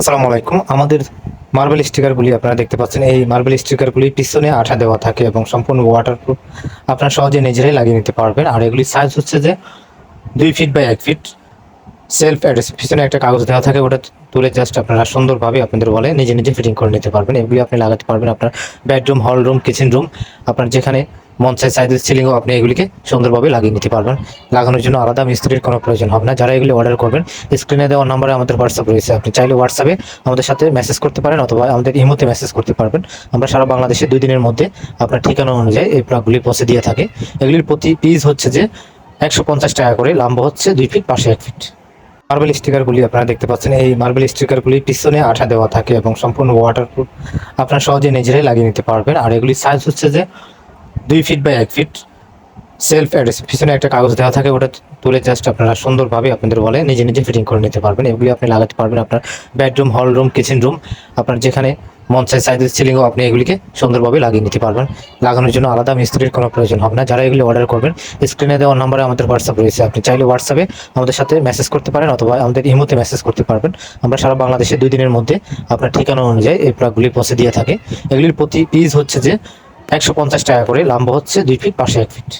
আসসালামু আলাইকুম। আমাদের মার্বেল স্টিকারগুলি আপনারা দেখতে পাচ্ছেন। এই মার্বেল স্টিকারগুলি পিছনে আঠা দেওয়া থাকে এবং সম্পূর্ণ ওয়াটারপ্রুফ আপনারা সহজে নিজেরাই লাগিয়ে নিতে পারবেন। আর এগুলি সাইজ হচ্ছে যে দুই ফিট বাই এক ফিট সেলফ অ্যাড্রেস পিছনে একটা কাগজ দেওয়া থাকে, ওটা তুলে জাস্ট আপনারা সুন্দরভাবে আপনাদের বলে নিজে নিজে ফিটিং করে নিতে পারবেন। এগুলি আপনি লাগাতে পারবেন আপনার bedroom hall room kitchen room আপনার যেখানে মন চাই সাইজের সিলিংও আপনি এগুলিকে সুন্দরভাবে লাগিয়ে নিতে পারবেন। লাগানোর জন্য আলাদা মিস্ত্রির কোনো প্রয়োজন হবে না। যারা এগুলি অর্ডার করবেন স্ক্রিনে দেওয়া নাম্বারে আমাদের হোয়াটসঅ্যাপ রয়েছে। আপনি চাইলে হোয়াটসঅ্যাপে আমাদের সাথে মেসেজ করতে পারেন অথবা আমাদের ইমোতে মেসেজ করতে পারবেন। আমরা সারা বাংলাদেশে দুই দিনের মধ্যে আপনার ঠিকানা অনুযায়ী এই প্রোডাক্টগুলি পৌঁছে দিয়ে থাকে। এগুলির প্রতি পিস হচ্ছে যে একশো পঞ্চাশ টাকা করে, লম্বা হচ্ছে দুই ফিট পাশে এক ফিট মার্বেল স্টিকারগুলি আপনারা দেখতে পাচ্ছেন। এই মার্বেল স্টিকারগুলি পিছনে আঠা দেওয়া থাকে এবং সম্পূর্ণ ওয়াটারপ্রুফ আপনারা সহজে নিজেরাই লাগিয়ে নিতে পারবেন। আর এগুলির সাইজ হচ্ছে যে দুই ফিট বাই এক ফিট সেলফ অ্যাড্রেস পিছনে একটা কাগজ দেওয়া থাকে, ওটা তুলে জাস্ট আপনারা সুন্দরভাবে আপনাদের বলে নিজে নিজে ফিটিং করে নিতে পারবেন। এগুলি আপনি লাগাতে পারবেন আপনার bedroom hall room kitchen room আপনার যেখানে মন চাই সাইজের সিলিংও আপনি এগুলিকে সুন্দরভাবে লাগিয়ে নিতে পারবেন। লাগানোর জন্য আলাদা মিস্ত্রির কোনো প্রয়োজন হবে না। যারা এগুলি অর্ডার করবেন স্ক্রিনে দেওয়া নাম্বারে আমাদের হোয়াটসঅ্যাপ রয়েছে। আপনি চাইলে হোয়াটসঅ্যাপে আমাদের সাথে মেসেজ করতে পারেন অথবা আমাদের ইমোতে মেসেজ করতে পারবেন। আমরা সারা বাংলাদেশে দুই দিনের মধ্যে আপনার ঠিকানা অনুযায়ী এই প্রোডাক্টগুলি পৌঁছে দিয়ে থাকে। এগুলির প্রতি পিস হচ্ছে যে একশো পঞ্চাশ টাকা করে, লম্বা হচ্ছে দুই ফিট পাশে এক ফিট